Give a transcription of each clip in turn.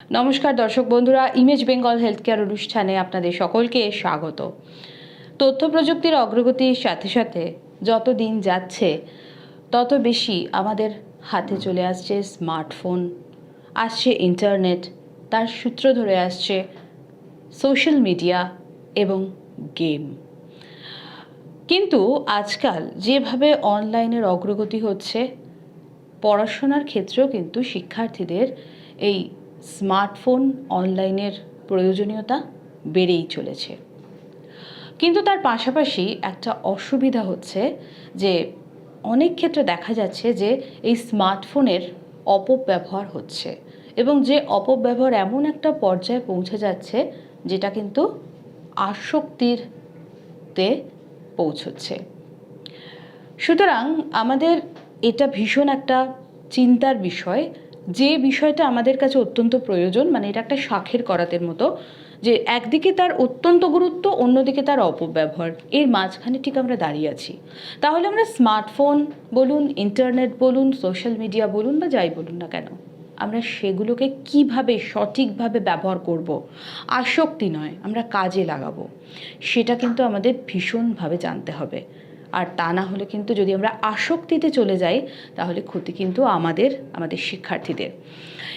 নমস্কার দর্শক বন্ধুরা ইমেজ বেঙ্গল হেলথ কেয়ার অনুষ্ঠানে আপনাদের সকলকে স্বাগত। তথ্য প্রযুক্তির অগ্রগতির সাথে সাথে যত দিন যাচ্ছে, তত বেশি আমাদের হাতে চলে আসছে স্মার্টফোন আসছে ইন্টারনেট তার সূত্র ধরে আসছে সোশ্যাল মিডিয়া এবং গেম কিন্তু আজকাল যেভাবে অনলাইনের অগ্রগতি হচ্ছে, পড়াশোনার ক্ষেত্রেও কিন্তু শিক্ষার্থীদের এই স্মার্টফোন অনলাইনের প্রয়োজনীয়তা বেড়েই চলেছে। কিন্তু তার পাশাপাশি একটা অসুবিধা হচ্ছে যে অনেক ক্ষেত্রে দেখা যাচ্ছে যে এই স্মার্টফোনের অপব্যবহার হচ্ছে এবং যে অপব্যবহার এমন একটা পর্যায়ে পৌঁছে যাচ্ছে যেটা কিন্তু আসক্তির তে পৌঁছচ্ছে। সুতরাং আমাদের এটা ভীষণ একটা চিন্তার বিষয় যে বিষয়টা আমাদের কাছে অত্যন্ত প্রয়োজন মানে এটা একটা শাখের করাতের মতো, যে একদিকে তার অত্যন্ত গুরুত্ব, অন্যদিকে তার অপব্যবহার। এর মাঝখানে ঠিক আমরা দাঁড়িয়ে আছি। তাহলে আমরা স্মার্টফোন বলুন, ইন্টারনেট বলুন, সোশ্যাল মিডিয়া বলুন বা যাই বলুন না কেন, আমরা সেগুলোকে কীভাবে সঠিকভাবে ব্যবহার করব, আসক্তি নয়, আমরা কাজে লাগাবো। সেটা কিন্তু আমাদের ভীষণভাবে জানতে হবে। আর তা না হলে কিন্তু যদি আমরা আসক্তিতে চলে যাই, তাহলে ক্ষতি কিন্তু আমাদের আমাদের শিক্ষার্থীদের।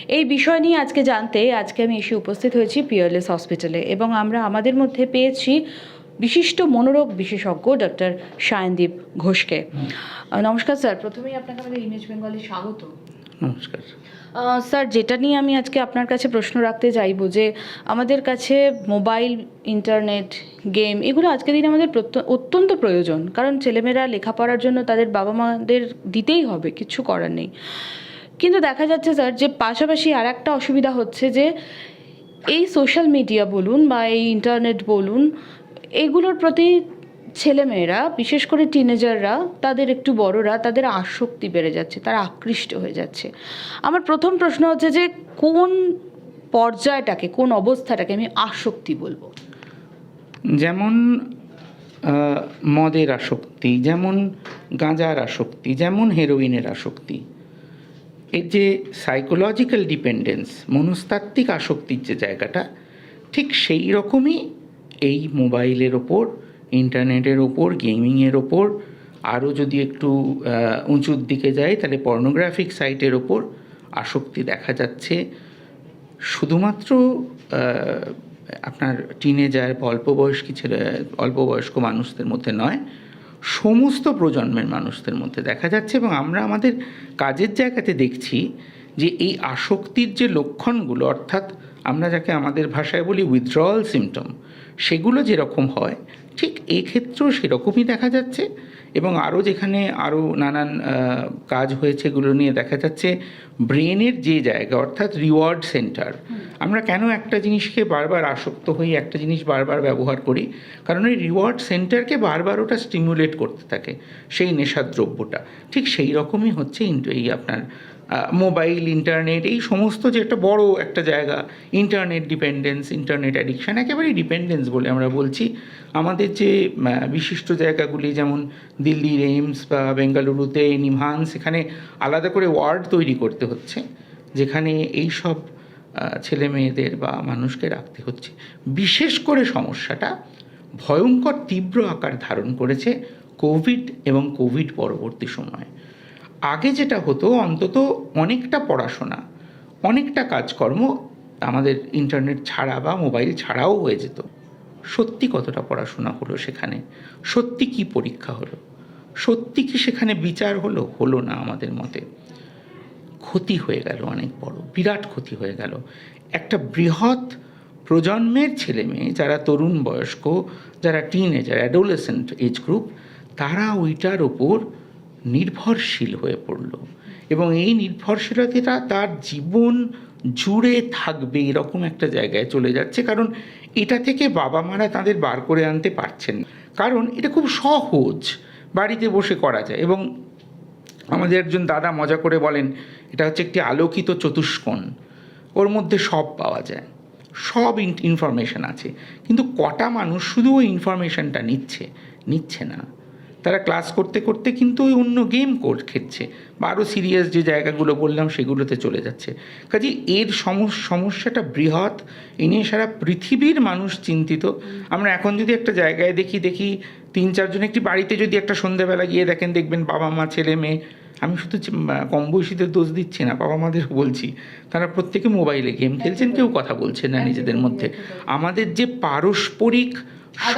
এই বিষয় নিয়ে আজকে জানতে, আজকে আমি এসে উপস্থিত হয়েছি পিয়ারলেস হসপিটালে এবং আমরা আমাদের মধ্যে পেয়েছি বিশিষ্ট মনোরোগ বিশেষজ্ঞ ডক্টর সায়নদীপ ঘোষকে। নমস্কার স্যার, প্রথমেই আপনাকে আমাদের ইমেজ বেঙ্গলে স্বাগত। নমস্কার। স্যার, যেটা নিয়ে আমি আজকে আপনার কাছে প্রশ্ন রাখতে চাইব যে আমাদের কাছে মোবাইল, ইন্টারনেট, গেম এগুলো আজকের দিনে আমাদের অত্যন্ত প্রয়োজন। কারণ ছেলেমেয়েরা লেখাপড়ার জন্য তাদের বাবা মাদের দিতেই হবে, কিছু করার নেই। কিন্তু দেখা যাচ্ছে, স্যার, যে পাশাপাশি আর একটা অসুবিধা হচ্ছে যে এই সোশ্যাল মিডিয়া বলুন বা এই ইন্টারনেট বলুন, এগুলোর প্রতি ছেলেমেয়েরা, বিশেষ করে টিনেজাররা তাদের একটু বড়রা, তাদের আসক্তি বেড়ে যাচ্ছে, তারা আকৃষ্ট হয়ে যাচ্ছে। আমার প্রথম প্রশ্ন হচ্ছে যে, কোন পর্যায়টাকে, কোন অবস্থাটাকে আমি আসক্তি বলব? যেমন মদের আসক্তি, যেমন গাঁজার আসক্তি, যেমন হেরোইনের আসক্তি। এর যে সাইকোলজিক্যাল ডিপেন্ডেন্স মনস্তাত্ত্বিক আসক্তির যে জায়গাটা, ঠিক সেই রকমই এই মোবাইলের ওপর ইন্টারনেটের ওপর, গেমিংয়ের ওপর, আরও যদি একটু উঁচুর দিকে যায়, তাহলে পর্নোগ্রাফিক সাইটের ওপর আসক্তি দেখা যাচ্ছে। শুধুমাত্র আপনার টিনেজার বা অল্প বয়স্কী ছেলে অল্প বয়স্ক মানুষদের মধ্যে নয়, সমস্ত প্রজন্মের মানুষদের মধ্যে দেখা যাচ্ছে এবং আমরা আমাদের কাজের জায়গাতে দেখছি যে এই আসক্তির যে লক্ষণগুলো, অর্থাৎ আমরা যাকে আমাদের ভাষায় বলি উইথড্রয়াল সিমটম সেগুলো যেরকম হয় ঠিক এক্ষেত্রেও সেরকমই দেখা যাচ্ছে এবং আরও যেখানে আরও নানান কাজ হয়েছে এগুলো নিয়ে দেখা যাচ্ছে ব্রেনের যে জায়গা অর্থাৎ রিওয়ার্ড সেন্টার আমরা কেন একটা জিনিসকে বারবার আসক্ত হই একটা জিনিস বারবার ব্যবহার করি? কারণ ওই রিওয়ার্ড সেন্টারকে বারবার ওটা স্টিমুলেট করতে থাকে সেই নেশার দ্রব্যটা ঠিক সেই রকমই হচ্ছে ইন্ট- এই আপনার মোবাইল ইন্টারনেট এই সমস্ত যে একটা বড় একটা জায়গা ইন্টারনেট ডিপেন্ডেন্স ইন্টারনেট অ্যাডিকশান একেবারেই ডিপেন্ডেন্স বলে আমরা বলছি। আমাদের যে বিশিষ্ট জায়গাগুলি যেমন দিল্লির এইমস বা বেঙ্গালুরুতে নিমহান্স সেখানে আলাদা করে ওয়ার্ড তৈরি করতে হচ্ছে, যেখানে এই সব ছেলে মেয়েদের বা মানুষকে রাখতে হচ্ছে। বিশেষ করে সমস্যাটা ভয়ঙ্কর তীব্র আকার ধারণ করেছে কোভিড এবং কোভিড পরবর্তী সময়ে। আগে যেটা হতো, অন্তত অনেকটা পড়াশোনা, অনেকটা কাজকর্ম আমাদের ইন্টারনেট ছাড়া বা মোবাইল ছাড়াও হয়ে যেত। সত্যি কতটা পড়াশোনা হলো সেখানে? সত্যি কি পরীক্ষা হলো? সত্যি কি সেখানে বিচার হলো? হলো না আমাদের মতে। ক্ষতি হয়ে গেল অনেক বড়, বিরাট ক্ষতি হয়ে গেল। একটা বৃহৎ প্রজন্মের ছেলে মেয়ে, যারা তরুণ বয়স্ক, যারা টিনেজার অ্যাডোলেসেন্ট এজ গ্রুপ তারা ওইটার ওপর নির্ভরশীল হয়ে পড়ল। এবং এই নির্ভরশীলতাটা তার জীবন জুড়ে থাকবে এরকম একটা জায়গায় চলে যাচ্ছে। কারণ এটা থেকে বাবা মারা তাদের বার করে আনতে পারছেন। কারণ এটা খুব সহজ বাড়িতে বসে করা যায়। এবং আমাদের একজন দাদা মজা করে বলেন, এটা হচ্ছে একটি আলোকিত চতুষ্কোণ। ওর মধ্যে সব পাওয়া যায়। সব ইনফরমেশন আছে। কিন্তু কটা মানুষ শুধু ওই ইনফরমেশনটা নিচ্ছে? নিচ্ছে না। তারা ক্লাস করতে করতে কিন্তু ওই অন্য গেম খেলছে বা আরও সিরিয়াস যে জায়গাগুলো বললাম সেগুলোতে চলে যাচ্ছে। কাজে এর সমস- সমস্যাটা বৃহৎ, এ নিয়ে সারা পৃথিবীর মানুষ চিন্তিত। আমরা এখন যদি একটা জায়গায় দেখি দেখি তিন চারজন একটি বাড়িতে যদি একটা সন্ধ্যাবেলা গিয়ে দেখেন, দেখবেন বাবা মা ছেলে, মেয়ে আমি শুধু কম বয়সীদের দোষ দিচ্ছি না বাবা মাদের বলছি। তারা প্রত্যেকে মোবাইলে গেম খেলছেন কেউ কথা বলছেন না নিজেদের মধ্যে। আমাদের যে পারস্পরিক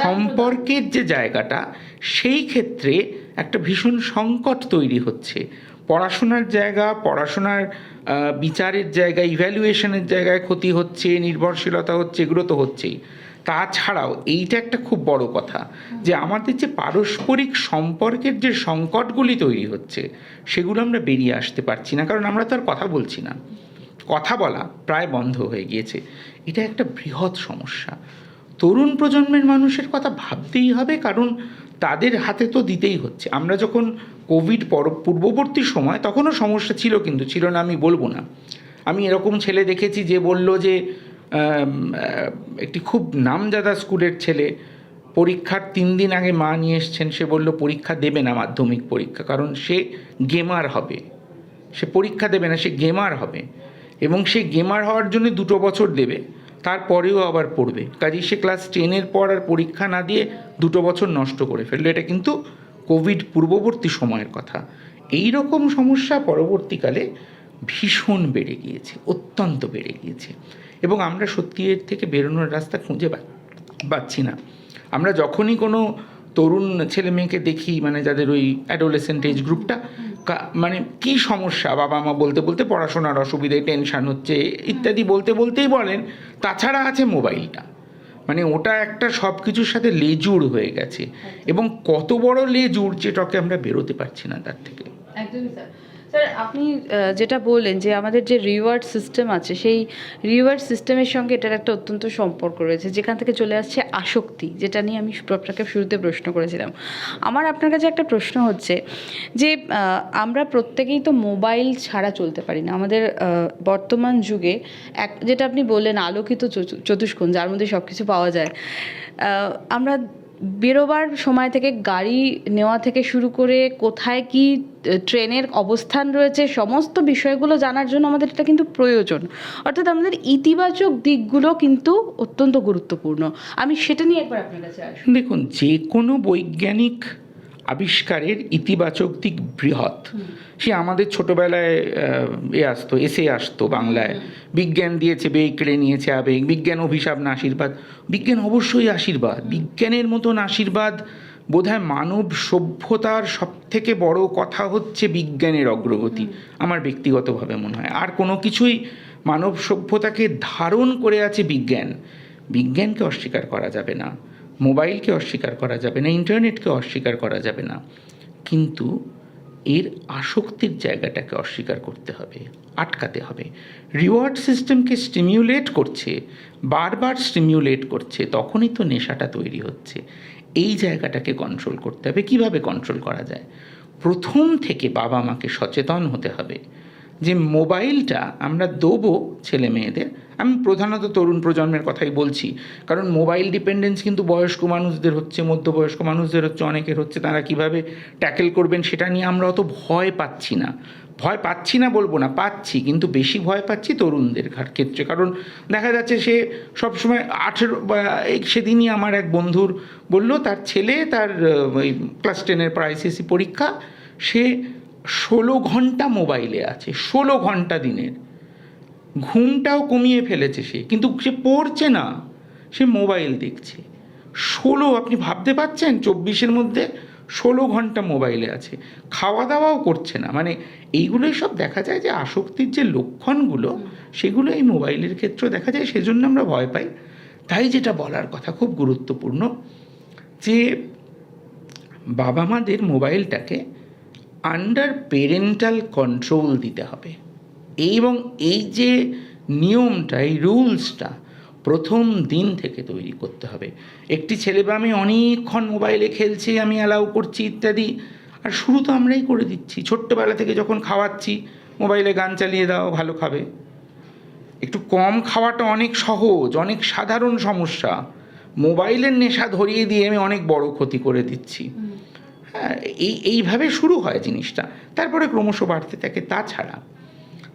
সম্পর্কের যে জায়গাটা সেই ক্ষেত্রে একটা ভীষণ সংকট তৈরি হচ্ছে। পড়াশোনার জায়গা পড়াশোনার বিচারের জায়গা ইভ্যালুয়েশনের জায়গায় ক্ষতি হচ্ছে নির্ভরশীলতা হচ্ছে এগুলো তো হচ্ছেই। তাছাড়াও এইটা একটা খুব বড় কথা যে আমাদের যে পারস্পরিক সম্পর্কের যে সংকটগুলি তৈরি হচ্ছে, সেগুলো আমরা বেরিয়ে আসতে পারছি না। কারণ আমরা তো আর কথা বলছি না। কথা বলা প্রায় বন্ধ হয়ে গিয়েছে। এটা একটা বৃহৎ সমস্যা। তরুণ প্রজন্মের মানুষের কথা ভাবতেই হবে, কারণ তাদের হাতে তো দিতেই হচ্ছে। আমরা যখন কোভিড পর, পূর্ববর্তী সময়, তখনও সমস্যা ছিল কিন্তু, ছিল না আমি বলব না। আমি এরকম ছেলে দেখেছি যে বলল যে একটি খুব নামজাদা স্কুলের ছেলে, পরীক্ষার তিন দিন আগে মা নিয়ে এসছেন, সে বলল, পরীক্ষা দেবে না মাধ্যমিক পরীক্ষা, কারণ সে গেমার হবে। সে পরীক্ষা দেবে না, সে গেমার হবে। এবং সে গেমার হওয়ার জন্য দুটো বছর দেবে, তারপরেও আবার পড়বে। কাজেই সে ক্লাস টেনের পর আর পরীক্ষা না দিয়ে দুটো বছর নষ্ট করে ফেলল। এটা কিন্তু কোভিড পূর্ববর্তী সময়ের কথা। এই রকম সমস্যা পরবর্তীকালে ভীষণ বেড়ে গিয়েছে, অত্যন্ত বেড়ে গিয়েছে। এবং আমরা সত্যি এর থেকে বেরোনোর রাস্তা খুঁজে পাচ্ছি না। আমরা যখনই কোনো তরুণ ছেলে মেয়েকে দেখি মানে যাদের ওই অ্যাডোলেসেন্ট এজ গ্রুপটা মানে কি সমস্যা, বাবা মা বলতে বলতে পড়াশোনার অসুবিধে টেনশান হচ্ছে, ইত্যাদি বলতে বলতেই বলেন, তাছাড়া আছে মোবাইলটা মানে ওটা একটা সব কিছুর সাথে লেজুড় হয়ে গেছে। এবং কত বড় লেজুড় যেটাকে আমরা বেরোতে পারছি না তার থেকে। একদমই স্যার স্যার আপনি যেটা বললেন যে আমাদের যে রিওয়ার্ড সিস্টেম আছে, সেই রিওয়ার্ড সিস্টেমের সঙ্গে এটার একটা অত্যন্ত সম্পর্ক রয়েছে, যেখান থেকে চলে আসছে আসক্তি, যেটা নিয়ে আমি আপনাকে শুরুতে প্রশ্ন করেছিলাম। আমার আপনার কাছে একটা প্রশ্ন হচ্ছে যে আমরা প্রত্যেকেই তো মোবাইল ছাড়া চলতে পারি না। আমাদের বর্তমান যুগে এক, যেটা আপনি বললেন, আলোকিত চতু- চতুষ্কোণ, যার মধ্যে সব কিছু পাওয়া যায়। আমরা বেরোবার সময় থেকে, গাড়ি নেওয়া থেকে শুরু করে কোথায় কি ট্রেনের অবস্থান রয়েছে, সমস্ত বিষয়গুলো জানার জন্য আমাদের এটা কিন্তু প্রয়োজন। অর্থাৎ আমাদের ইতিবাচক দিকগুলো কিন্তু অত্যন্ত গুরুত্বপূর্ণ। আমি সেটা নিয়ে একবার আপনার কাছে দেখুন, যে কোনো বৈজ্ঞানিক আবিষ্কারের ইতিবাচক দিক বৃহৎ। সে আমাদের ছোটবেলায় এ আসতো এসে আসতো বাংলায়। বিজ্ঞান দিয়েছে বেগ কেড়ে নিয়েছে আবেগ বিজ্ঞান অভিশাপ না আশীর্বাদ। বিজ্ঞান অবশ্যই আশীর্বাদ। বিজ্ঞানের মতন আশীর্বাদ বোধহয় মানব সভ্যতার সব থেকে বড় কথা হচ্ছে বিজ্ঞানের অগ্রগতি। আমার ব্যক্তিগতভাবে মনে হয়। আর কোনো কিছুই মানব সভ্যতাকে ধারণ করে আছে বিজ্ঞান। বিজ্ঞানকে অস্বীকার করা যাবে না। মোবাইলকে অস্বীকার করা যাবে না, ইন্টারনেটকে অস্বীকার করা যাবে না। কিন্তু এর আসক্তির জায়গাটাকে অস্বীকার করতে হবে, আটকাতে হবে। রিওয়ার্ড সিস্টেমকে স্টিমিউলেট করছে, বারবার স্টিমিউলেট করছে, তখনই তো নেশাটা তৈরি হচ্ছে। এই জায়গাটাকে কন্ট্রোল করতে হবে। কীভাবে কন্ট্রোল করা যায়? প্রথম থেকে বাবা মাকে সচেতন হতে হবে। যে মোবাইলটা আমরা দেবো ছেলে মেয়েদের, আমি প্রধানত তরুণ প্রজন্মের কথাই বলছি, কারণ মোবাইল ডিপেন্ডেন্স কিন্তু বয়স্ক মানুষদের হচ্ছে, মধ্যবয়স্ক মানুষদের হচ্ছে, অনেকের হচ্ছে, তারা কীভাবে ট্যাকেল করবেন সেটা নিয়ে আমরা অত ভয় পাচ্ছি না। ভয় পাচ্ছি না বলব না, পাচ্ছি, কিন্তু বেশি ভয় পাচ্ছি তরুণদের ক্ষেত্রে, কারণ দেখা যাচ্ছে সে সবসময় আঠেরো সেদিনই আমার এক বন্ধুর বলল, তার ছেলে তার ওই ক্লাস টেনের প্রায় এসএসসি পরীক্ষা, সে ষোলো ঘণ্টা মোবাইলে আছে, ষোলো ঘণ্টা দিনের। ঘুমটাও কমিয়ে ফেলেছে সে, কিন্তু সে পড়ছে না, সে মোবাইল দেখছে। ষোলো, আপনি ভাবতে পারছেন? চব্বিশের মধ্যে ষোলো ঘণ্টা মোবাইলে আছে। খাওয়া দাওয়াও করছে না। মানে এইগুলোই সব দেখা যায় যে আসক্তির যে লক্ষণগুলো, সেগুলো এই মোবাইলের ক্ষেত্রেও দেখা যায়, সেজন্য আমরা ভয় পাই। তাই যেটা বলার কথা খুব গুরুত্বপূর্ণ যে বাবা মাদের মোবাইলটাকে আন্ডার পেরেন্টাল কন্ট্রোল দিতে হবে। এবং এই যে নিয়মটা, এই রুলসটা প্রথম দিন থেকে তৈরি করতে হবে। একটি ছেলে বা আমি অনেকক্ষণ মোবাইলে খেলছি, আমি অ্যালাউ করছি ইত্যাদি। আর শুরু তো আমরাই করে দিচ্ছি। ছোট্টবেলা থেকে যখন খাওয়াচ্ছি, মোবাইলে গান চালিয়ে দাও, ভালো খাবে। একটু কম খাওয়াটা অনেক সহজ, অনেক সাধারণ সমস্যা। মোবাইলের নেশা ধরিয়ে দিয়ে আমি অনেক বড় ক্ষতি করে দিচ্ছি। হ্যাঁ এই, এইভাবে শুরু হয় জিনিসটা। তারপরে ক্রমশ বাড়তে থাকে। তাছাড়া,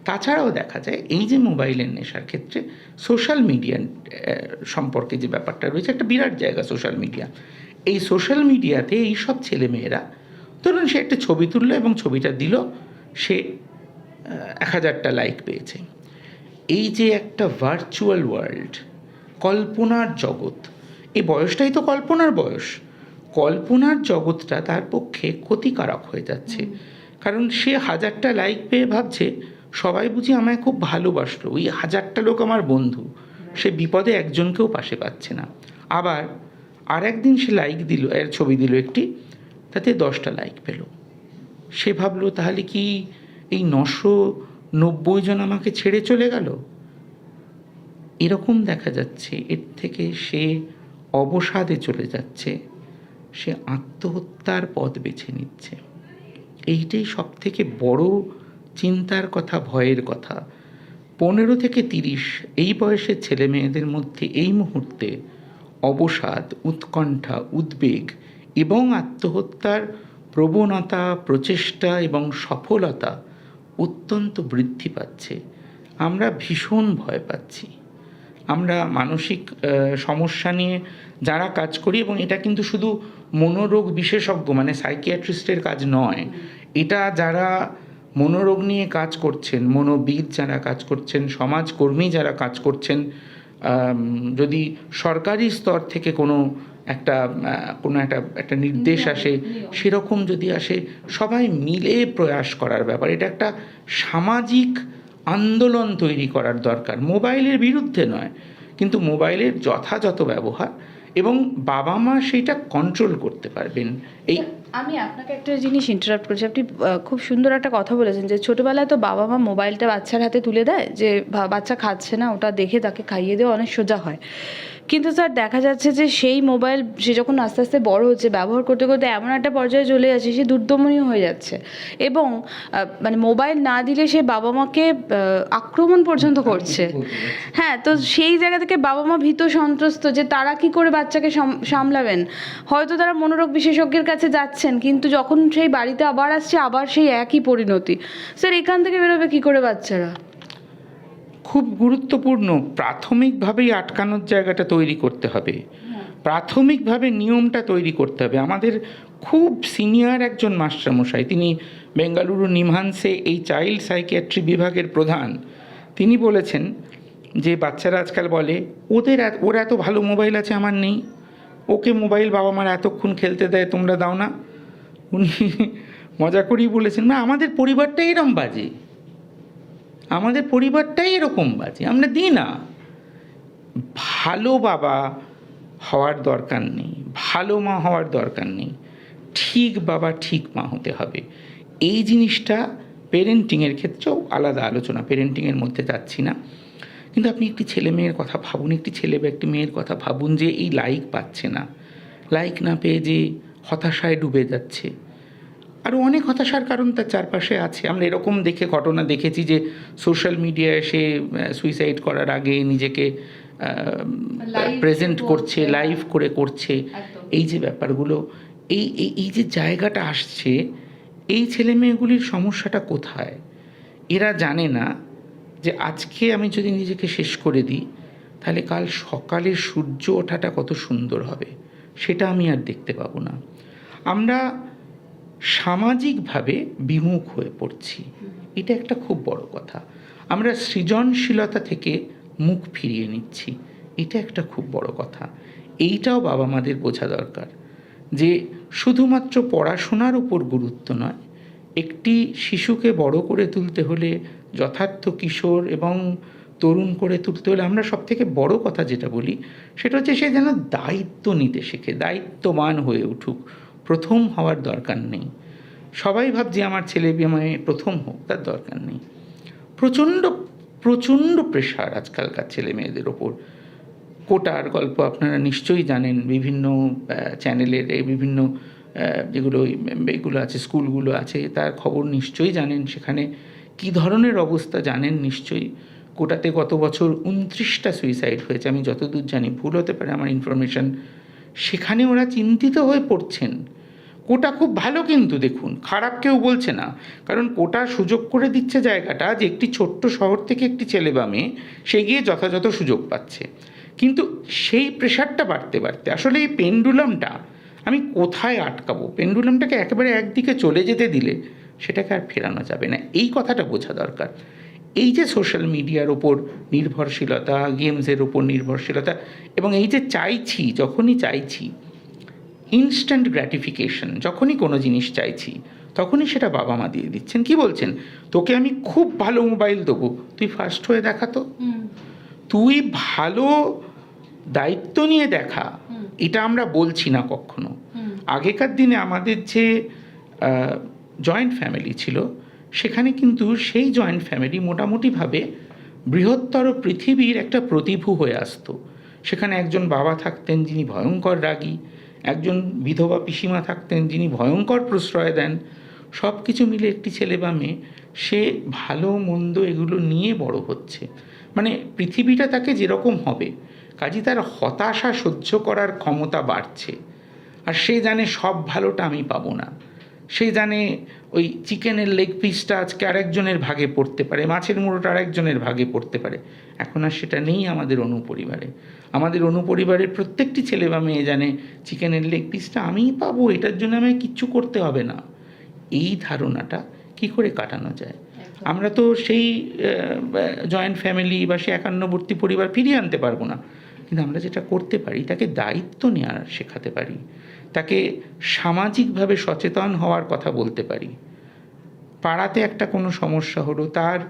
তাছাড়াও দেখা যায়, এই যে মোবাইলের নেশার ক্ষেত্রে সোশ্যাল মিডিয়া সম্পর্কে যে ব্যাপারটা রয়েছে, একটা বিরাট জায়গা সোশ্যাল মিডিয়া। এই সোশ্যাল মিডিয়াতে এই সব ছেলেমেয়েরা, ধরুন সে একটা ছবি তুললো এবং ছবিটা দিল, সে এক হাজারটা লাইক পেয়েছে। এই যে একটা ভার্চুয়াল ওয়ার্ল্ড কল্পনার জগৎ, এই বয়সটাই তো কল্পনার বয়স। কল্পনার জগৎটা তার পক্ষে ক্ষতিকারক হয়ে যাচ্ছে। কারণ সে হাজারটা লাইক পেয়ে ভাবছে, সবাই বুঝি আমায় খুব ভালোবাসলো। ওই হাজারটা লোক আমার বন্ধু। সে বিপদে একজনকেও পাশে পাচ্ছে না। আবার আর একদিন সে লাইক দিল, এর ছবি দিল একটি, তাতে দশটা লাইক পেল। সে ভাবলো, তাহলে কি এই নশো নব্বই জন আমাকে ছেড়ে চলে গেল? এরকম দেখা যাচ্ছে। এর থেকে সে অবসাদে চলে যাচ্ছে। সে আত্মহত্যার পথ বেছে নিচ্ছে। এইটাই সব থেকে বড় চিন্তার কথা, ভয়ের কথা। পনেরো থেকে তিরিশ এই বয়সের ছেলে মেয়েদের মধ্যে এই মুহূর্তে অবসাদ, উৎকণ্ঠা, উদ্বেগ এবং আত্মহত্যার প্রবণতা, প্রচেষ্টা এবং সফলতা অত্যন্ত বৃদ্ধি পাচ্ছে। আমরা ভীষণ ভয় পাচ্ছি। আমরা মানসিক সমস্যা নিয়ে যারা কাজ করি এবং এটা কিন্তু শুধু মনোরোগ বিশেষজ্ঞ মানে সাইকিয়াট্রিস্টের কাজ নয়। এটা যারা মনোরোগ নিয়ে কাজ করছেন মনোবিদ যারা কাজ করছেন সমাজকর্মী যারা কাজ করছেন যদি সরকারি স্তর থেকে কোনো একটা কোনো একটা একটা নির্দেশ আসে সেরকম যদি আসে সবাই মিলে প্রয়াস করার ব্যাপার। এটা একটা সামাজিক আন্দোলন তৈরি করার দরকার। মোবাইলের বিরুদ্ধে নয় কিন্তু মোবাইলের যথাযথ ব্যবহার এবং বাবা মা সেইটা কন্ট্রোল করতে পারবেন। এই আমি আপনাকে একটা জিনিস ইন্টারাপ্ট করছি। আপনি খুব সুন্দর একটা কথা বলেছেন যে ছোটোবেলায় তো বাবা মা মোবাইলটা বাচ্চার হাতে তুলে দেয় যে বাচ্চা খাচ্ছে না, ওটা দেখে তাকে খাইয়ে দেওয়া অনেক সোজা হয়। কিন্তু স্যার দেখা যাচ্ছে যে সেই মোবাইল সে যখন আস্তে আস্তে বড় হচ্ছে ব্যবহার করতে করতে এমন একটা পর্যায়ে চলে যাচ্ছে সে দুর্দমনীয় হয়ে যাচ্ছে। এবং মানে মোবাইল না দিলে সে বাবা মাকে আক্রমণ পর্যন্ত করছে। হ্যাঁ তো সেই জায়গা থেকে বাবা মা ভীত সন্ত্রস্ত যে তারা কি করে বাচ্চাকে সাম- সামলাবেন। হয়তো তারা মনোরোগ বিশেষজ্ঞের কাছে যাচ্ছেন কিন্তু যখন সেই বাড়িতে আবার আসছে আবার সেই একই পরিণতি। স্যার এখান থেকে বেরোবে কি করে বাচ্চারা? খুব গুরুত্বপূর্ণ প্রাথমিকভাবেই আটকানোর জায়গাটা তৈরি করতে হবে। প্রাথমিকভাবে নিয়মটা তৈরি করতে হবে। আমাদের খুব সিনিয়র একজন মাস্টারমশাই তিনি বেঙ্গালুরু নিমহান্সে এই চাইল্ড সাইকিয়াট্রি বিভাগের প্রধান তিনি বলেছেন যে বাচ্চারা আজকাল বলে ওদের ওর এত ভালো মোবাইল আছে আমার নেই। ওকে মোবাইল বাবা মারা এতক্ষণ খেলতে দেয় তোমরা দাও না। উনি মজা করেই বলেছেন না আমাদের পরিবারটাই এরম বাজে। আমাদের পরিবারটাই এরকম বাজে, আমরা দিই না। ভালো বাবা হওয়ার দরকার নেই, ভালো মা হওয়ার দরকার নেই, ঠিক বাবা, ঠিক মা হতে হবে। এই জিনিসটা পেরেন্টিংয়ের ক্ষেত্রেও আলাদা আলোচনা পেরেন্টিংয়ের মধ্যে যাচ্ছি না। কিন্তু আপনি একটি ছেলে মেয়ের কথা ভাবুন, একটি ছেলে বা একটি মেয়ের কথা ভাবুন যে এই লাইক পাচ্ছে না। লাইক না পেয়ে যে হতাশায় ডুবে যাচ্ছে। আরও অনেক হতাশার কারণ তার চারপাশে আছে। আমরা এরকম দেখে ঘটনা দেখেছি যে সোশ্যাল মিডিয়ায় সে সুইসাইড করার আগে নিজেকে প্রেজেন্ট করছে। লাইভ করে করছে। এই যে ব্যাপারগুলো এই এই যে জায়গাটা আসছে এই ছেলে মেয়েগুলির সমস্যাটা কোথায়? এরা জানে না যে আজকে আমি যদি নিজেকে শেষ করে দিই তাহলে কাল সকালে সূর্য ওঠাটা কত সুন্দর হবে সেটা আমি আর দেখতে পাবো না। আমরা সামাজিকভাবে বিমুখ হয়ে পড়ছি। এটা একটা খুব বড় কথা। আমরা সৃজনশীলতা থেকে মুখ ফিরিয়ে নিচ্ছি। এটা একটা খুব বড় কথা। এইটাও বাবা মাদের বোঝা দরকার যে শুধুমাত্র পড়াশোনার উপর গুরুত্ব নয়, একটি শিশুকে বড় করে তুলতে হলে, যথার্থ কিশোর এবং তরুণ করে তুলতে হলে আমরা সব থেকে বড় কথা যেটা বলি, সেটা হচ্ছে সে যেন দায়িত্ব নিতে শেখে, দায়িত্ববান হয়ে উঠুক। প্রথম হওয়ার দরকার নেই। সবাই ভাবছে আমার ছেলে মেয়ে প্রথম হোক, তার দরকার নেই। প্রচণ্ড প্রচণ্ড প্রেশার আজকালকার ছেলে মেয়েদের ওপর। কোটার গল্প আপনারা নিশ্চয়ই জানেন, বিভিন্ন চ্যানেলের বিভিন্ন যেগুলো, এগুলো আছে, স্কুলগুলো আছে, তার খবর নিশ্চয়ই জানেন। সেখানে কি ধরনের অবস্থা জানেন নিশ্চয়ই। কোটাতে গত বছর উনত্রিশটা সুইসাইড হয়েছে, আমি যতদূর জানি, ভুল হতে পারে আমার ইনফরমেশন সেখানে ওরা চিন্তিত হয়ে পড়ছেন। কোটা খুব ভালো কিন্তু দেখুন, খারাপ কেউ বলছে না। কারণ কোটা সুযোগ করে দিচ্ছে জায়গাটা যে একটি ছোট্ট শহর থেকে একটি ছেলে বা মেয়ে, সে গিয়ে যথাযথ সুযোগ পাচ্ছে। কিন্তু সেই প্রেশারটা বাড়তে বাড়তে, আসলে এই পেন্ডুলামটা, আমি কোথায় আটকাবো? পেন্ডুলামটাকে একেবারে একদিকে চলে যেতে দিলে সেটাকে আর ফেরানো যাবে না। এই কথাটা বোঝা দরকার। এই যে সোশ্যাল মিডিয়ার ওপর নির্ভরশীলতা গেমসের ওপর নির্ভরশীলতা এবং এই যে চাইছি যখনই চাইছি ইনস্ট্যান্ট গ্র্যাটিফিকেশন যখনই কোনো জিনিস চাইছি তখনই সেটা বাবা মা দিয়ে দিচ্ছেন। কি বলছেন? তোকে আমি খুব ভালো মোবাইল দেবো তুই ফার্স্ট হয়ে দেখা তো। তুই ভালো দায়িত্ব নিয়ে দেখা। এটা আমরা বলছি না কখনো। আগেকার দিনে আমাদের যে জয়েন্ট ফ্যামিলি ছিল সেখানে কিন্তু সেই জয়েন্ট ফ্যামিলি মোটামুটিভাবে বৃহত্তর পৃথিবীর একটা প্রতিভূ হয়ে আসতো। সেখানে একজন বাবা থাকতেন যিনি ভয়ঙ্কর রাগী, একজন বিধবা পিসিমা থাকতেন যিনি ভয়ঙ্কর প্রশ্রয় দেন। সব কিছু মিলে একটি ছেলে বা মেয়ে, সে ভালো মন্দ এগুলো নিয়ে বড় হচ্ছে। মানে পৃথিবীটা তাকে যেরকম হবে কাজে তার হতাশা সহ্য করার ক্ষমতা বাড়ছে। আর সে জানে সব ভালোটা আমি পাবো না। সে জানে ওই চিকেনের লেগ পিসটা আজকে আরেকজনের ভাগে পড়তে পারে মাছের মুড়োটা আরেকজনের ভাগে পড়তে পারে। এখন আর সেটা নেই আমাদের অনুপরিবারে আমাদের অনুপরিবারের প্রত্যেকটি ছেলে বা মেয়ে জানে চিকেনের লেগ পিসটা আমিই পাবো এটার জন্য আমায় কিচ্ছু করতে হবে না। এই ধারণাটা কি করে কাটানো যায়? আমরা তো সেই জয়েন্ট ফ্যামিলি বা সে একান্নবর্তী পরিবার ফিরিয়ে আনতে পারব না। কিন্তু আমরা যেটা করতে পারি তাকে দায়িত্ব নেওয়ার শেখাতে পারি। তাকে সামাজিকভাবে সচেতন হওয়ার কথা বলতে পারি। পাড়াতে একটা কোনো সমস্যা হলো, তার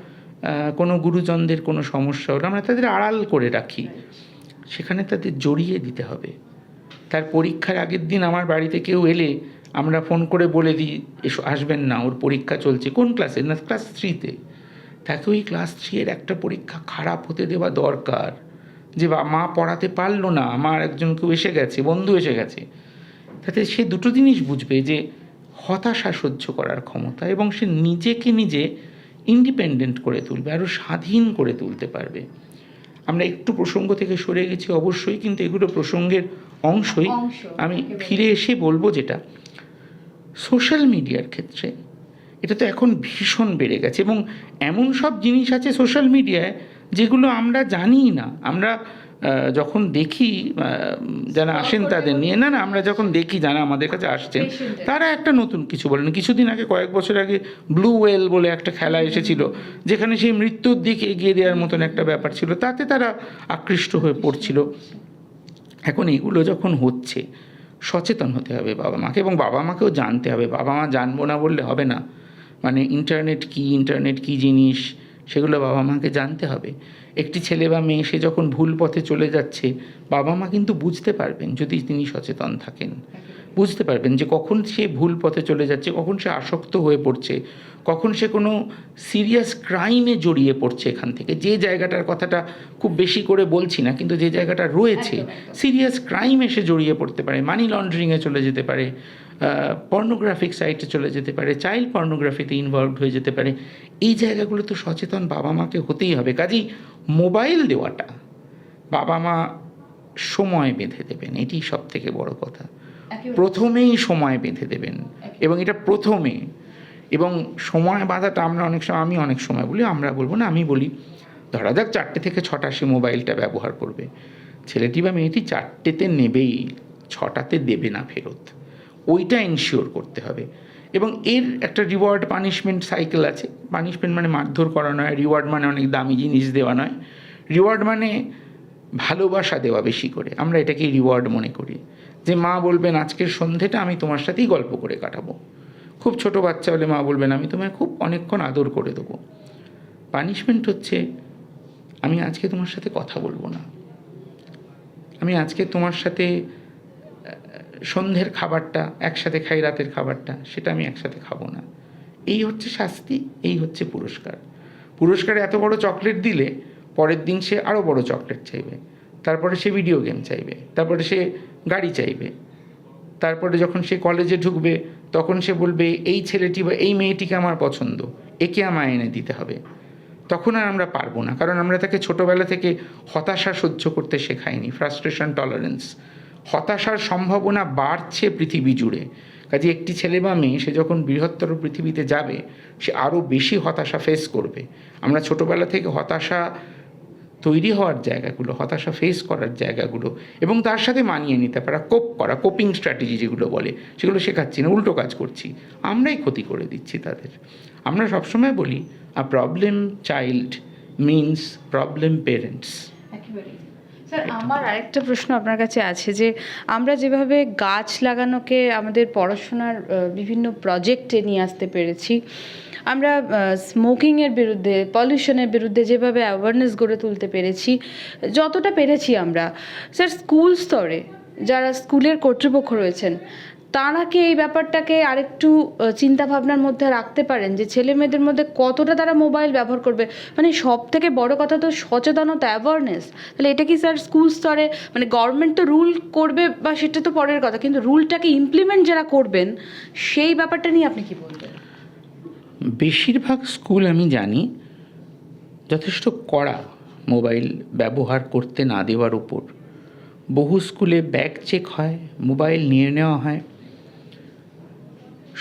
কোনো গুরুজনদের কোনো সমস্যা হলো, আমরা তাদের আড়াল করে রাখি। সেখানে তাদের জড়িয়ে দিতে হবে। তার পরীক্ষার আগের দিন আমার বাড়িতে কেউ এলে আমরা ফোন করে বলে দিই, এসো, আসবেন না, ওর পরীক্ষা চলছে। কোন ক্লাসে না, ক্লাস থ্রিতে। তাকে ওই ক্লাস থ্রিয়ের একটা পরীক্ষা খারাপ হতে দেওয়া দরকার। যে বা, মা পড়াতে পারল না আমার একজন কেউ এসে গেছে, বন্ধু এসে গেছে। তাতে সে দুটো জিনিস বুঝবে যে হতাশা সহ্য করার ক্ষমতা এবং সে নিজেকে নিজে ইন্ডিপেন্ডেন্ট করে তুলবে আরও স্বাধীন করে তুলতে পারবে। আমরা একটু প্রসঙ্গ থেকে সরে গেছি অবশ্যই কিন্তু এগুলো প্রসঙ্গের অংশই। আমি ফিরে এসে বলব যেটা সোশ্যাল মিডিয়ার ক্ষেত্রে এটা তো এখন ভীষণ বেড়ে গেছে এবং এমন সব জিনিস আছে সোশ্যাল মিডিয়ায় যেগুলো আমরা জানি না। আমরা যখন দেখি যারা আসেন তাদের নিয়ে না না আমরা যখন দেখি যারা আমাদের কাছে আসছেন তারা একটা নতুন কিছু বলেন। কিছুদিন আগে কয়েক বছর আগে ব্লু ওয়েল বলে একটা খেলা এসেছিল যেখানে সেই মৃত্যুর দিকে এগিয়ে দেওয়ার মতন একটা ব্যাপার ছিল। তাতে তারা আকৃষ্ট হয়ে পড়ছিল। এখন এগুলো যখন হচ্ছে সচেতন হতে হবে বাবা মাকে এবং বাবা মাকেও জানতে হবে। বাবা মা জানব না বললে হবে না। মানে ইন্টারনেট কি ইন্টারনেট কি জিনিস? সেগুলো বাবা মাকে জানতে হবে। একটি ছেলে বা মেয়ে সে যখন ভুল পথে চলে যাচ্ছে বাবা মা কিন্তু বুঝতে পারবেন যদি তিনি সচেতন থাকেন। বুঝতে পারবেন যে কখন সে ভুল পথে চলে যাচ্ছে কখন সে আসক্ত হয়ে পড়ছে কখন সে কোনো সিরিয়াস ক্রাইমে জড়িয়ে পড়ছে এখান থেকে। যে জায়গাটার কথাটা খুব বেশি করে বলছি না কিন্তু যে জায়গাটা রয়েছে। সিরিয়াস ক্রাইমে সে জড়িয়ে পড়তে পারে মানি লন্ডারিংয়ে চলে যেতে পারে পর্নোগ্রাফিক সাইটে চলে যেতে পারে চাইল্ড পর্নোগ্রাফিতে ইনভলভ হয়ে যেতে পারে। এই জায়গাগুলো তো সচেতন বাবা মাকে হতেই হবে। কাজেই মোবাইল দেওয়াটা বাবা মা সময় বেঁধে দেবেন এটি সব থেকে বড় কথা। প্রথমেই সময় বেঁধে দেবেন এবং এটা প্রথমে। এবং সময় বাঁধাটা আমরা অনেক সময় আমি অনেক সময় বলি আমরা বলব না আমি বলি ধরা যাক চারটে থেকে ছটা সে মোবাইলটা ব্যবহার করবে। ছেলেটি বা মেয়েটি চারটেতে নেবেই ছটাতে দেবে না ফেরত। ওইটা ইনশিওর করতে হবে। এবং এর একটা রিওয়ার্ড পানিশমেন্ট সাইকেল আছে। পানিশমেন্ট মানে মারধর করা নয় রিওয়ার্ড মানে অনেক দামি জিনিস দেওয়া নয়। রিওয়ার্ড মানে ভালোবাসা দেওয়া বেশি করে। আমরা এটাকেই রিওয়ার্ড মনে করি। যে মা বলবেন, আজকের সন্ধেটা আমি তোমার সাথেই গল্প করে কাটাবো। খুব ছোট বাচ্চা হলে মা বলবেন, আমি তোমায় খুব অনেকক্ষণ আদর করে দেবো। পানিশমেন্ট হচ্ছে, আমি আজকে তোমার সাথে কথা বলব না। আমি আজকে তোমার সাথে সন্ধ্যের খাবারটা, একসাথে খাই, রাতের খাবারটা, সেটা আমি একসাথে খাব না। এই হচ্ছে শাস্তি, এই হচ্ছে পুরস্কার। পুরস্কারে এত বড় চকলেট দিলে পরের দিন সে আরও বড় চকলেট চাইবে। তারপরে সে ভিডিও গেম চাইবে, তারপরে সে গাড়ি চাইবে। তারপরে যখন সে কলেজে ঢুকবে, তখন সে বলবে, এই ছেলেটি বা এই মেয়েটিকে আমার পছন্দ, একে আমায় এনে দিতে হবে। তখন আর আমরা পারব না, কারণ আমরা তাকে ছোটোবেলা থেকে হতাশা সহ্য করতে শেখাইনি ফ্রাস্ট্রেশন টলারেন্স হতাশার সম্ভাবনা বাড়ছে পৃথিবী জুড়ে। কাজে একটি ছেলে বা মেয়ে, সে যখন বৃহত্তর পৃথিবীতে যাবে, সে আরও বেশি হতাশা ফেস করবে। আমরা ছোটোবেলা থেকে হতাশা তৈরি হওয়ার জায়গাগুলো, হতাশা ফেস করার জায়গাগুলো এবং তার সাথে মানিয়ে নিতে পারা, কোপ করা কোপিং স্ট্র্যাটেজি যেগুলো বলে, সেগুলো শেখাচ্ছি না, উল্টো কাজ করছি। আমরাই ক্ষতি করে দিচ্ছি তাদের। আমরা সবসময় বলি a problem child means problem parents sir, আমার আরেকটা প্রশ্ন আপনার কাছে আছে যে আমরা যেভাবে গাছ লাগানোকে আমাদের পড়াশোনার বিভিন্ন প্রজেক্টে নিয়ে আসতে পেরেছি, আমরা স্মোকিংয়ের বিরুদ্ধে পলিউশনের বিরুদ্ধে যেভাবে অ্যাওয়ারনেস গড়ে তুলতে পেরেছি, যতটা পেরেছি আমরা। স্যার স্কুল স্তরে যারা স্কুলের কর্তৃপক্ষ রয়েছেন তারা কি এই ব্যাপারটাকে আরেকটু চিন্তা ভাবনার মধ্যে রাখতে পারেন? যে ছেলে মেয়েদের মধ্যে কতটা তারা মোবাইল ব্যবহার করবে? মানে সব থেকে বড় কথা তো সচেতনতা অ্যাওয়ারনেস তাহলে এটা কি স্যার স্কুল স্তরে মানে গভর্নমেন্ট তো রুল করবে বা সেটা তো পরের কথা, কিন্তু রুলটাকে ইমপ্লিমেন্ট যারা করবেন, সেই ব্যাপারটা নিয়ে আপনি কি বলবেন? বেশিরভাগ স্কুল আমি জানি যথেষ্ট কড়া মোবাইল ব্যবহার করতে না দেওয়ার উপর। বহু স্কুলে ব্যাগ চেক হয় মোবাইল নিয়ে নেওয়া হয়।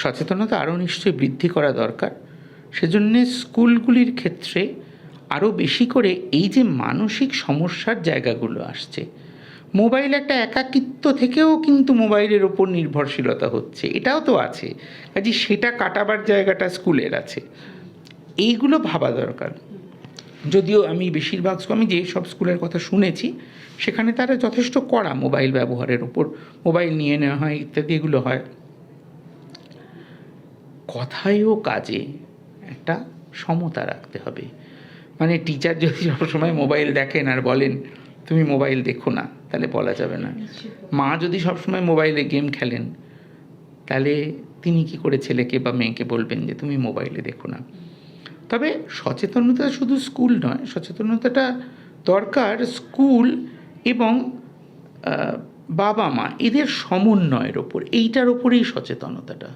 সচেতনতা আরও নিশ্চয়ই বৃদ্ধি করা দরকার। সেজন্য স্কুলগুলির ক্ষেত্রে আরও বেশি করে এই যে মানসিক সমস্যার জায়গাগুলো আসছে, মোবাইল একটা একাকিত্ব থেকেও কিন্তু মোবাইলের ওপর নির্ভরশীলতা হচ্ছে, এটাও তো আছে। কাজে সেটা কাটাবার জায়গাটা স্কুলের আছে। এইগুলো ভাবা দরকার। যদিও আমি বেশিরভাগ আমি যে সব স্কুলের কথা শুনেছি, সেখানে তারা যথেষ্ট কড়া মোবাইল ব্যবহারের ওপর, মোবাইল নিয়ে নেওয়া হয়, ইত্যাদি এগুলো হয়। কথায় ও কাজে একটা সমতা রাখতে হবে। মানে টিচার যদি সবসময় মোবাইল দেখেন আর বলেন, তুমি মোবাইল দেখো না, তাহলে বলা যাবে না। মা যদি সবসময় মোবাইলে গেম খেলেন, তাহলে তিনি কি করে ছেলেকে বা মেয়েকে বলবেন যে, তুমি মোবাইলে দেখো না? তবে সচেতনতা শুধু স্কুল নয়, সচেতনতাটা দরকার স্কুল এবং বাবা মা এদের সমন্বয়ের ওপর। এইটার ওপরেই সচেতনতাটা।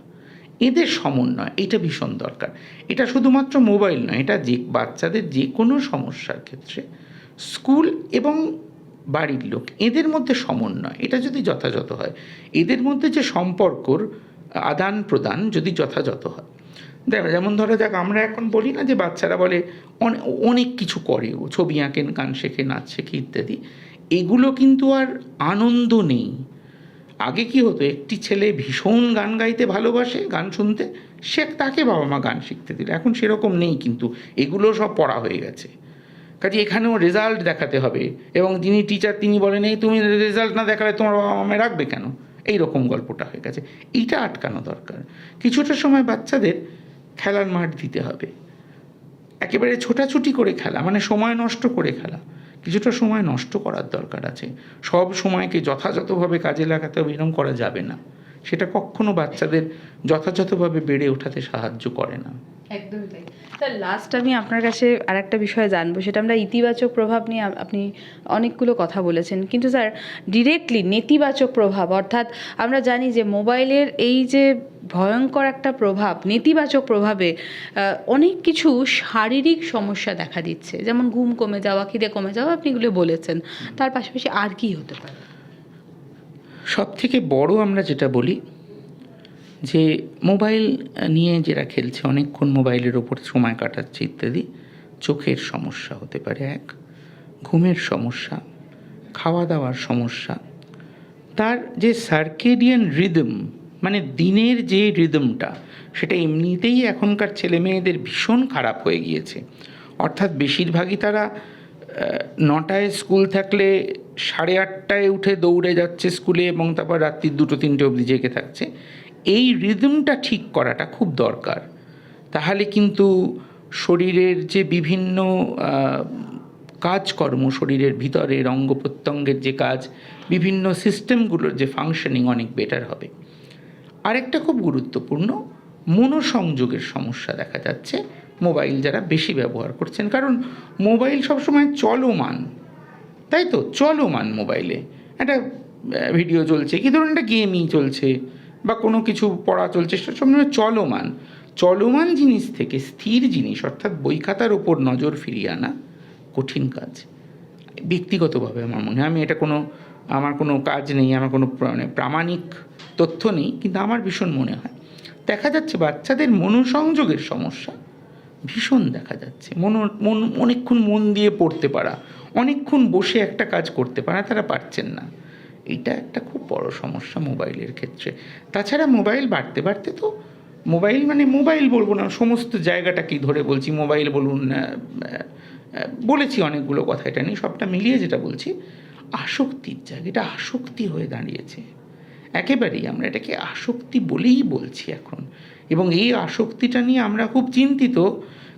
এদের সমন্বয়, এটা ভীষণ দরকার। এটা শুধুমাত্র মোবাইল নয়, এটা যে, বাচ্চাদের যে কোনো সমস্যার ক্ষেত্রে স্কুল এবং বাড়ির লোক, এদের মধ্যে সমন্বয়, এটা যদি যথাযথ হয়। এদের মধ্যে যে সম্পর্কর আদান প্রদান যদি যথাযথ হয়। দেখো, যেমন ধরো যাক আমরা এখন বলি না যে, বাচ্চারা বলে অনেক কিছু করে ও, ছবি আঁকেন, গান শেখে নাচ শেখে, ইত্যাদি। এগুলো কিন্তু আর আনন্দ নেই। আগে কি হতো? একটি ছেলে ভীষণ গান গাইতে ভালোবাসে, গান শুনতে। সে তাকে বাবা মা গান শিখতে দিল। এখন সেরকম নেই কিন্তু। এগুলো সব পড়া হয়ে গেছে। কাজে এখানেও রেজাল্ট দেখাতে হবে। এবং যিনি টিচার তিনি বলেন, এই তুমি রেজাল্ট না দেখালে তোমার বাবা মামা রাখবে কেন? এই রকম গল্পটা হয়ে গেছে। এইটা আটকানো দরকার। কিছুটা সময় বাচ্চাদের খেলার মাঠ দিতে হবে। একেবারে ছোটাছুটি করে খেলা মানে সময় নষ্ট করে খেলা। কিছুটা সময় নষ্ট করার দরকার আছে। সব সময়কে যথাযথভাবে কাজে লাগাতে এরকম করা যাবে না। সেটা কখনো বাচ্চাদের যথাযথভাবে বেড়ে ওঠাতে সাহায্য করে না। একদমই তাই। স্যার লাস্ট আমি আপনার কাছে আর একটা বিষয়ে জানব সেটা আমরা ইতিবাচক প্রভাব নিয়ে আপনি অনেকগুলো কথা বলেছেন। কিন্তু স্যার ডিরেক্টলি নেতিবাচক প্রভাব অর্থাৎ আমরা জানি যে মোবাইলের এই যে ভয়ঙ্কর একটা প্রভাব নেতিবাচক প্রভাবে অনেক কিছু শারীরিক সমস্যা দেখা দিচ্ছে। যেমন ঘুম কমে যাওয়া খিদে কমে যাওয়া আপনি এগুলো বলেছেন। তার পাশাপাশি আর কি হতে পারে? সব থেকে বড় আমরা যেটা বলি যে মোবাইল নিয়ে যারা খেলছে অনেকক্ষণ মোবাইলের ওপর সময় কাটাচ্ছে ইত্যাদি, চোখের সমস্যা হতে পারে এক, ঘুমের সমস্যা খাওয়া দাওয়ার সমস্যা। তার যে সার্কেডিয়ান রিদম মানে দিনের যে রিদমটা সেটা এমনিতেই এখনকার ছেলে মেয়েদের ভীষণ খারাপ হয়ে গিয়েছে। অর্থাৎ বেশিরভাগই তারা নটায় স্কুল থাকলে সাড়ে আটটায় উঠে দৌড়ে যাচ্ছে স্কুলে এবং তারপর রাত্রি দুটো, তিনটে অবধি জেগে থাকছে। এই রিদমটা ঠিক করাটা খুব দরকার। তাহলে কিন্তু শরীরের যে বিভিন্ন কাজকর্ম, শরীরের ভিতরের অঙ্গ প্রত্যঙ্গের যে কাজ, বিভিন্ন সিস্টেমগুলোর যে ফাংশনিং অনেক বেটার হবে। আরেকটা খুব গুরুত্বপূর্ণ, মনোসংযোগের সমস্যা দেখা যাচ্ছে মোবাইল যারা বেশি ব্যবহার করছেন। কারণ মোবাইল সবসময় চলমান, তাই তো? চলমান মোবাইলে একটা ভিডিও চলছে, কি ধরুন একটা গেমই চলছে। বা কোনো কিছু পড়া চলছে, সেটা সবসময় চলমান। চলমান জিনিস থেকে স্থির জিনিস, অর্থাৎ বই খাতার ওপর নজর ফিরিয়ে আনা কঠিন কাজ। ব্যক্তিগতভাবে আমার মনে হয়, আমি এটা কোনো, আমার কোনো কাজ নেই, আমার কোনো মানে প্রামাণিক তথ্য নেই, কিন্তু আমার ভীষণ মনে হয়, দেখা যাচ্ছে বাচ্চাদের মনোসংযোগের সমস্যা ভীষণ দেখা যাচ্ছে। মন মন, অনেকক্ষণ মন দিয়ে পড়তে পারা, অনেকক্ষণ বসে একটা কাজ করতে পারা, তারা পারছেন না। এটা একটা খুব বড় সমস্যা মোবাইলের ক্ষেত্রে। তাছাড়া মোবাইল বাড়তে বাড়তে তো মোবাইল মানে মোবাইল বলব না, সমস্ত জায়গাটাকেই ধরে বলছি, মোবাইল বলুন বলেছি অনেকগুলো কথা, এটা নিয়ে সবটা মিলিয়ে যেটা বলছি, আসক্তির জায়গা, এটা আসক্তি হয়ে দাঁড়িয়েছে। একেবারেই আমরা এটাকে আসক্তি বলেই বলছি এখন। এবং এই আসক্তিটা নিয়ে আমরা খুব চিন্তিত,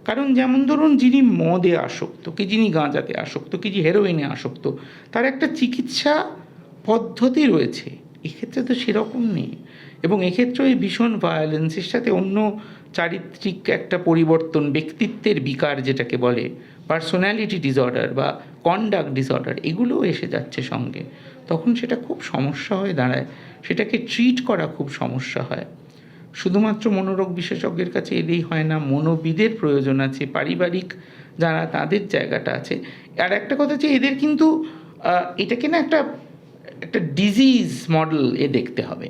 কারণ যেমন ধরুন যিনি মদে আসক্ত, কি যিনি গাঁজাতে আসক্ত, কি যিনি হেরোইনে আসক্ত, তার একটা চিকিৎসা পদ্ধতি রয়েছে। এক্ষেত্রে তো সেরকম নেই। এবং এক্ষেত্রে ওই ভীষণ ভায়োলেন্সের সাথে অন্য চারিত্রিক একটা পরিবর্তন, ব্যক্তিত্বের বিকার যেটাকে বলে পার্সোনালিটি ডিসঅর্ডার বা কন্ডাক্ট ডিসঅর্ডার এগুলোও এসে যাচ্ছে সঙ্গে। তখন সেটা খুব সমস্যা হয়ে দাঁড়ায়। সেটাকে ট্রিট করা খুব সমস্যা হয়। শুধুমাত্র মনোরোগ বিশেষজ্ঞের কাছে এলেই হয় না, মনোবিদের প্রয়োজন আছে, পারিবারিক যারা তাদের জায়গাটা আছে। আর একটা কথা হচ্ছে এদের কিন্তু এটাকে না একটা একটা ডিজিজ মডেল এ দেখতে হবে।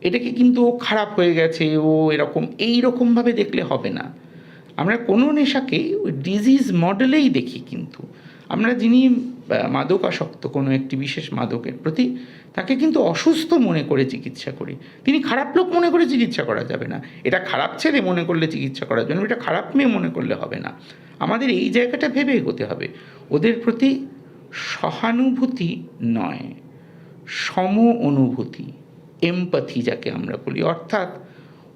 এটাকে কিন্তু ও খারাপ হয়ে গেছে, ও এরকম, এই রকমভাবে দেখলে হবে না। আমরা কোনো নেশাকে ওই ডিজিজ মডেলেই দেখি কিন্তু। আমরা যিনি মাদকাসক্ত, কোনো একটি বিশেষ মাদকের প্রতি তাকে কিন্তু অসুস্থ মনে করে চিকিৎসা করি। তিনি খারাপ লোক মনে করে চিকিৎসা করা যাবে না। এটা খারাপ ছেলে মনে করলে চিকিৎসা করার জন্য, এটা খারাপ মেয়ে মনে করলে হবে না। আমাদের এই জায়গাটা ভেবে এগোতে হবে। ওদের প্রতি সহানুভূতি নয়। সম অনুভূতি এমপ্যাথি যাকে আমরা বলি, অর্থাৎ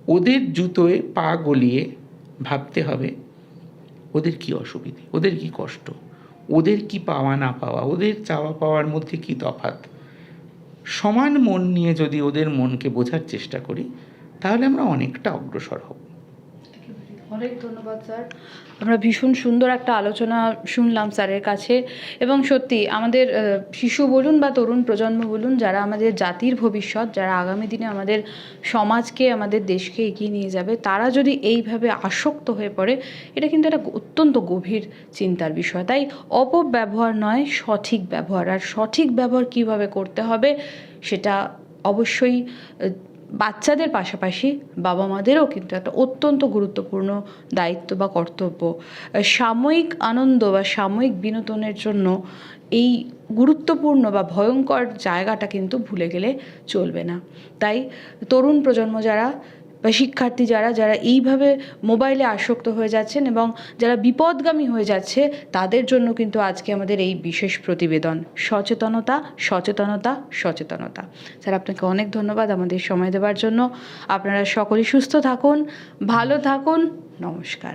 ওদের জুতোয় পা গলিয়ে ভাবতে হবে, ওদের কি অসুবিধে, ওদের কি কষ্ট, ওদের কি পাওয়া না পাওয়া, ওদের চাওয়া পাওয়ার মধ্যে কি তফাৎ? সমান মন নিয়ে যদি ওদের মনকে বোঝার চেষ্টা করি, তাহলে আমরা অনেকটা অগ্রসর হব। অনেক ধন্যবাদ, স্যার। আমরা ভীষণ সুন্দর একটা আলোচনা শুনলাম স্যারের কাছে। এবং সত্যি আমাদের শিশু বলুন বা তরুণ প্রজন্ম বলুন, যারা আমাদের জাতির ভবিষ্যৎ, যারা আগামী দিনে আমাদের সমাজকে, আমাদের দেশকে এগিয়ে নিয়ে যাবে, তারা যদি এইভাবে আসক্ত হয়ে পড়ে, এটা কিন্তু একটা অত্যন্ত গভীর চিন্তার বিষয়। তাই অপব্যবহার নয়, সঠিক ব্যবহার। আর সঠিক ব্যবহার কীভাবে করতে হবে, সেটা অবশ্যই বাচ্চাদের পাশাপাশি বাবা মাদেরও কিন্তু একটা অত্যন্ত গুরুত্বপূর্ণ দায়িত্ব বা কর্তব্য। সাময়িক আনন্দ বা সাময়িক বিনোদনের জন্য এই গুরুত্বপূর্ণ বা ভয়ঙ্কর জায়গাটা কিন্তু ভুলে গেলে চলবে না। তাই তরুণ প্রজন্ম যারা বা শিক্ষার্থী যারা যারা এইভাবে মোবাইলে আসক্ত হয়ে যাচ্ছেন এবং যারা বিপদগামী হয়ে যাচ্ছে, তাদের জন্য কিন্তু আজকে আমাদের এই বিশেষ প্রতিবেদন। সচেতনতা সচেতনতা সচেতনতা। স্যার, আপনাকে অনেক ধন্যবাদ আমাদের সময় দেওয়ার জন্য। আপনারা সকলে সুস্থ থাকুন, ভালো থাকুন। নমস্কার।